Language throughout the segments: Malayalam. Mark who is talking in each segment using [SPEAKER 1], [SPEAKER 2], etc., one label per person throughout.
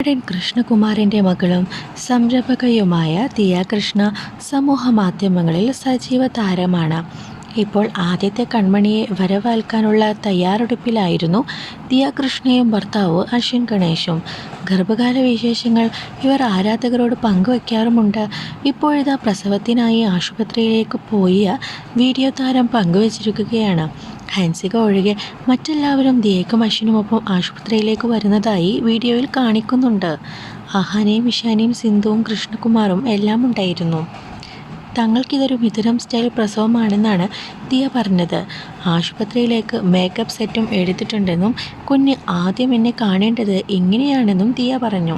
[SPEAKER 1] നടൻ കൃഷ്ണകുമാറിന്റെ മകളും സംരംഭകയുമായ ദിയ കൃഷ്ണ സമൂഹ മാധ്യമങ്ങളിൽ സജീവ താരമാണ്. ഇപ്പോൾ ആദ്യത്തെ കൺമണിയെ വരവേൽക്കാനുള്ള തയ്യാറെടുപ്പിലായിരുന്നു ദിയ കൃഷ്ണയും ഭർത്താവ് അശ്വിൻ ഗണേഷും ഗർഭകാല വിശേഷങ്ങൾ ഇവർ ആരാധകരോട് പങ്കുവയ്ക്കാറുമുണ്ട് ഇപ്പോഴിതാ പ്രസവത്തിനായി ആശുപത്രിയിലേക്ക് പോയ വീഡിയോ താരം പങ്കുവച്ചിരിക്കുകയാണ്. ഹൻസിക ഒഴികെ മറ്റെല്ലാവരും ദിയക്കും അശ്വിനുമൊപ്പം ആശുപത്രിയിലേക്ക് വരുന്നതായി വീഡിയോയിൽ കാണിക്കുന്നുണ്ട്. അഹാനയും ഇഷാനിയും സിന്ധുവും കൃഷ്ണകുമാറും എല്ലാം ഉണ്ടായിരുന്നു തങ്ങൾക്കിതൊരു വിതുരം സ്റ്റൈൽ പ്രസവമാണെന്നാണ് ദിയ പറഞ്ഞത്. ആശുപത്രിയിലേക്ക് മേക്കപ്പ് സെറ്റും എടുത്തിട്ടുണ്ടെന്നും കുഞ്ഞ് ആദ്യം എന്നെ കാണേണ്ടത് എങ്ങനെയാണെന്നും ദിയ പറഞ്ഞു.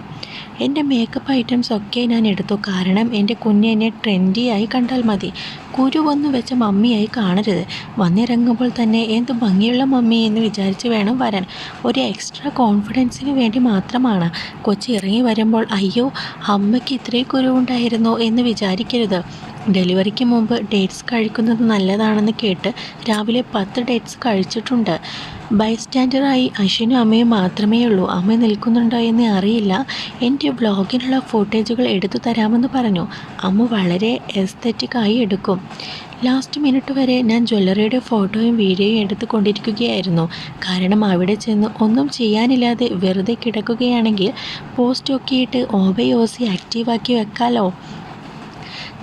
[SPEAKER 1] എന്റെ മേക്കപ്പ് ഐറ്റംസ് ഒക്കെ ഞാൻ എടുത്തു. കാരണം എന്റെ കുഞ്ഞ് എന്നെ ട്രെൻഡിയായി കണ്ടാൽ മതി. കുരുവൊന്നു വെച്ച മമ്മിയായി കാണരുത്. വന്നിറങ്ങുമ്പോൾ തന്നെ എന്ത് ഭംഗിയുള്ള മമ്മി എന്ന് വിചാരിച്ച് വേണം വരാൻ. ഒരു എക്സ്ട്രാ കോൺഫിഡൻസിന് വേണ്ടി മാത്രമാണ്. കൊച്ചി ഇറങ്ങി വരുമ്പോൾ അയ്യോ അമ്മയ്ക്ക് ഇത്രയും കുരുവുണ്ടായിരുന്നോ എന്ന് വിചാരിക്കരുത്. ഡെലിവറിക്ക് മുമ്പ് ഡേറ്റ്സ് കഴിക്കുന്നത് നല്ലതാണെന്ന് കേട്ട് രാവിലെ പത്ത് ഡേറ്റ്സ് കഴിച്ചിട്ടുണ്ട്. ബൈസ്റ്റാൻഡറായി അശ്വിനും അമ്മയും മാത്രമേ ഉള്ളൂ അമ്മ നിൽക്കുന്നുണ്ടോ എന്ന് അറിയില്ല. എന്റെ ബ്ലോഗിനുള്ള ഫോട്ടേജുകൾ എടുത്തു തരാമെന്ന് പറഞ്ഞു. അമ്മ വളരെ എസ്തറ്റിക്കായി എടുക്കും. ലാസ്റ്റ് മിനിറ്റ് വരെ ഞാൻ ജ്വല്ലറിയുടെ ഫോട്ടോയും വീഡിയോയും എടുത്തു കൊണ്ടിരിക്കുകയായിരുന്നു കാരണം അവിടെ ചെന്ന് ഒന്നും ചെയ്യാനില്ലാതെ വെറുതെ കിടക്കുകയാണെങ്കിൽ പോസ്റ്റ് ഒക്കെയിട്ട് ഓബയോസി ആക്റ്റീവാക്കി വെക്കാലോ.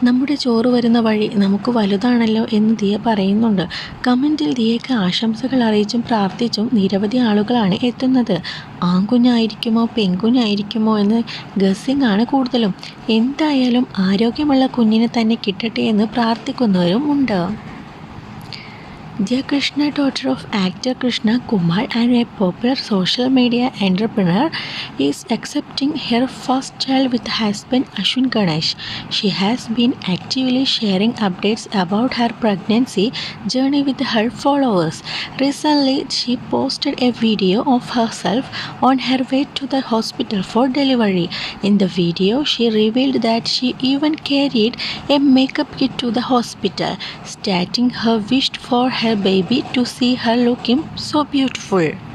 [SPEAKER 1] നമ്മുടെ ചോറ് വരുന്ന വഴി നമുക്ക് വലുതാണല്ലോ എന്ന് ദിയ പറയുന്നുണ്ട്. കമന്റിൽ ദിയയ്ക്ക് ആശംസകൾ അറിയിച്ചും പ്രാർത്ഥിച്ചും നിരവധി ആളുകളാണ് എത്തുന്നത്. ആൺകുഞ്ഞായിരിക്കുമോ പെൺകുഞ്ഞായിരിക്കുമോ എന്ന് ഗസ്സിംഗ് ആണ് കൂടുതലും. എന്തായാലും ആരോഗ്യമുള്ള കുഞ്ഞിനെ തന്നെ കിട്ടട്ടെ എന്ന് പ്രാർത്ഥിക്കുന്നവരും ഉണ്ട്. Dear Krishna, daughter of actor Krishna Kumar and a popular social media entrepreneur, is accepting her first child with husband Ashwin Ganesh. She has been actively sharing updates about her pregnancy journey with her followers. Recently, she posted a video of herself on her way to the hospital for delivery. In the video, she revealed that she even carried a makeup kit to the hospital, stating her wish for her her baby to see her looking so beautiful.